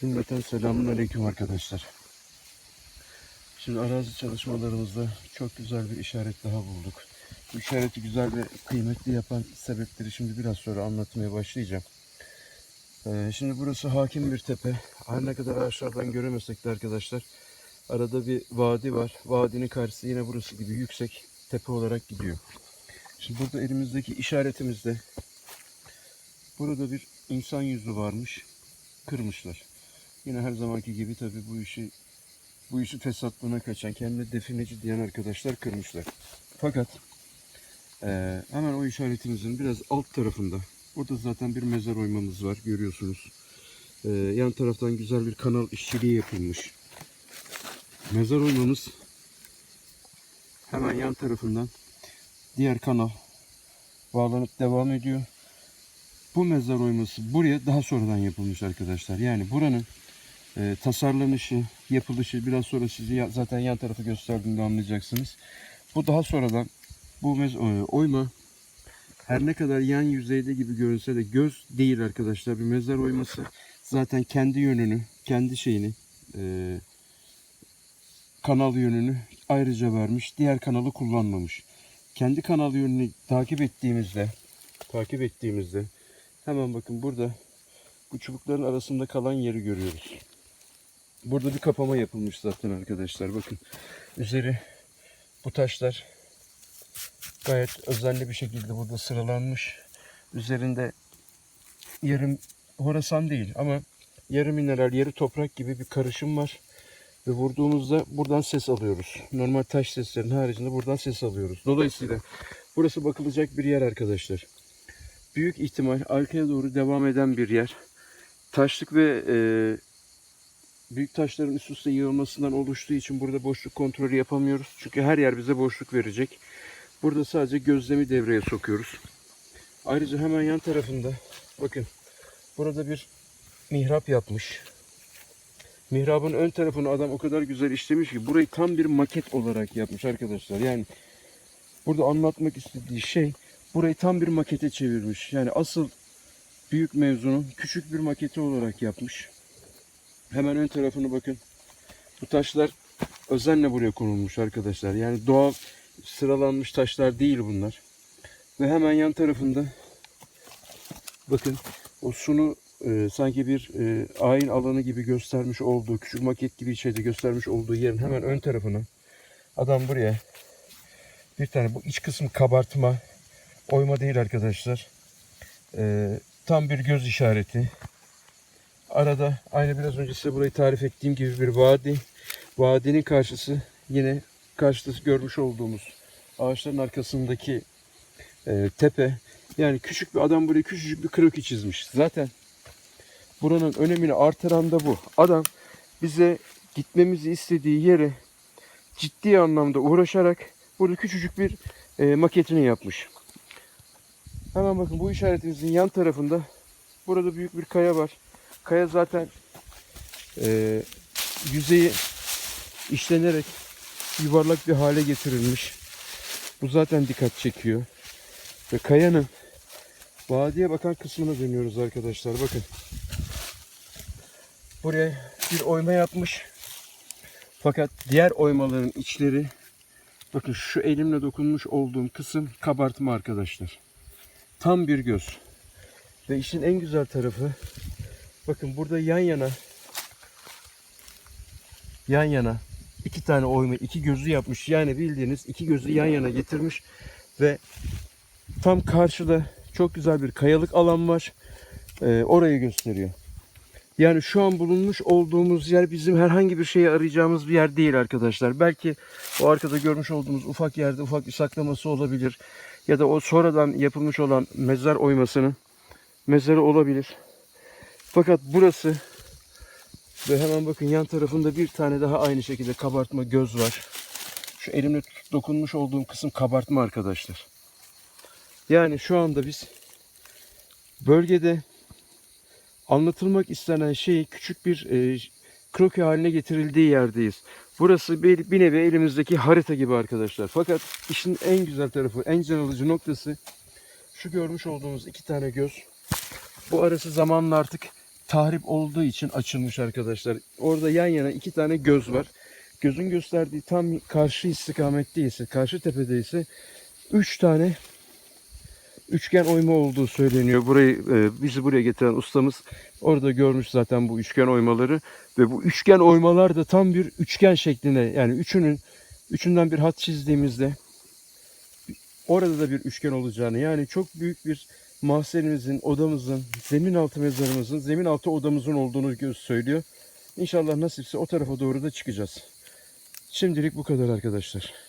Cümleten selamünaleyküm arkadaşlar. Şimdi arazi çalışmalarımızda çok güzel bir işaret daha bulduk. Bu işareti güzel ve kıymetli yapan sebepleri şimdi biraz sonra anlatmaya başlayacağım. Ee, şimdi burası hakim bir tepe. Her ne kadar aşağıdan göremesek de arkadaşlar arada bir vadi var. Vadinin karşısı yine burası gibi yüksek tepe olarak gidiyor. Şimdi burada elimizdeki işaretimizde burada bir insan yüzü varmış. Kırmışlar. Yine her zamanki gibi tabii bu işi bu işi fesatlığına kaçan, kendine defineci diyen arkadaşlar kırmışlar. Fakat eee, hemen o işaretimizin biraz alt tarafında, burada zaten bir mezar oymamız var görüyorsunuz. Eee, yan taraftan güzel bir kanal işçiliği yapılmış. Mezar oymamız hemen yan tarafından diğer kanal bağlanıp devam ediyor. Bu mezar oyması buraya daha sonradan yapılmış arkadaşlar. Yani buranın e, tasarlanışı, yapılışı biraz sonra sizi zaten yan tarafı gösterdiğimde anlayacaksınız. Bu daha sonradan bu mez e, oyma her ne kadar yan yüzeyde gibi görünse de göz değil arkadaşlar. Bir mezar oyması zaten kendi yönünü, kendi şeyini e, kanal yönünü ayrıca vermiş. Diğer kanalı kullanmamış. Kendi kanal yönünü takip ettiğimizde takip ettiğimizde hemen bakın burada bu çubukların arasında kalan yeri görüyoruz. Burada bir kapama yapılmış zaten arkadaşlar. Bakın üzeri bu taşlar gayet özenli bir şekilde burada sıralanmış. Üzerinde yarım horasan değil ama yarı mineral, yarı toprak gibi bir karışım var. Ve vurduğumuzda buradan ses alıyoruz. Normal taş seslerinin haricinde buradan ses alıyoruz. Dolayısıyla burası bakılacak bir yer arkadaşlar. Büyük ihtimal arkaya doğru devam eden bir yer. Taşlık ve e, büyük taşların üst üste yığılmasından oluştuğu için burada boşluk kontrolü yapamıyoruz. Çünkü her yer bize boşluk verecek. Burada sadece gözlemi devreye sokuyoruz. Ayrıca hemen yan tarafında bakın burada bir mihrap yapmış. Mihrabın ön tarafını adam o kadar güzel işlemiş ki burayı tam bir maket olarak yapmış arkadaşlar. Yani burada anlatmak istediği şey burayı tam bir makete çevirmiş. Yani asıl büyük mevzunun küçük bir maketi olarak yapmış. Hemen ön tarafını bakın. Bu taşlar özenle buraya konulmuş arkadaşlar. Yani doğal sıralanmış taşlar değil bunlar. Ve hemen yan tarafında bakın o sunu e, sanki bir e, ayin alanı gibi göstermiş olduğu, küçük maket gibi şeyde göstermiş olduğu yerin hemen ön tarafına adam buraya bir tane bu iç kısmı kabartma oyma değil arkadaşlar. E, tam bir göz işareti. Arada aynı biraz önce size burayı tarif ettiğim gibi bir vadi. Vadinin karşısı yine karşıda görmüş olduğumuz ağaçların arkasındaki e, tepe. Yani küçük bir adam buraya küçücük bir kroki çizmiş. Zaten buranın önemini artıran da bu. Adam bize gitmemizi istediği yere ciddi anlamda uğraşarak burada küçücük bir e, maketini yapmış. Hemen bakın bu işaretimizin yan tarafında burada büyük bir kaya var. Kaya zaten e, yüzeyi işlenerek yuvarlak bir hale getirilmiş. Bu zaten dikkat çekiyor. Ve kayanın vadiye bakan kısmına dönüyoruz arkadaşlar. Bakın. Buraya bir oyma yapmış. Fakat diğer oymaların içleri bakın şu elimle dokunmuş olduğum kısım kabartma arkadaşlar. Tam bir göz. Ve işin en güzel tarafı bakın burada yan yana yan yana iki tane oyma, iki gözü yapmış. Yani bildiğiniz iki gözü yan yana getirmiş ve tam karşıda çok güzel bir kayalık alan var. Ee, orayı gösteriyor. Yani şu an bulunmuş olduğumuz yer bizim herhangi bir şeyi arayacağımız bir yer değil arkadaşlar. Belki o arkada görmüş olduğumuz ufak yerde ufak bir saklaması olabilir. Ya da o sonradan yapılmış olan mezar oymasının mezarı olabilir. Fakat burası ve hemen bakın yan tarafında bir tane daha aynı şekilde kabartma göz var. Şu elimle dokunmuş olduğum kısım kabartma arkadaşlar. Yani şu anda biz bölgede anlatılmak istenen şeyi küçük bir e, kroki haline getirildiği yerdeyiz. Burası bir, bir nevi elimizdeki harita gibi arkadaşlar. Fakat işin en güzel tarafı, en can alıcı noktası şu görmüş olduğumuz iki tane göz. Bu arası zamanla artık tahrip olduğu için açılmış arkadaşlar. Orada yan yana iki tane göz var. Gözün gösterdiği tam karşı istikamette ise, karşı tepede ise üç tane üçgen oyma olduğu söyleniyor. Burayı e, bizi buraya getiren ustamız orada görmüş zaten bu üçgen oymaları ve bu üçgen oymalar da tam bir üçgen şeklinde yani üçünün üçünden bir hat çizdiğimizde orada da bir üçgen olacağını yani çok büyük bir mahzenimizin, odamızın, zemin altı mezarımızın, zemin altı odamızın olduğunu söylüyor. İnşallah nasipse o tarafa doğru da çıkacağız. Şimdilik bu kadar arkadaşlar.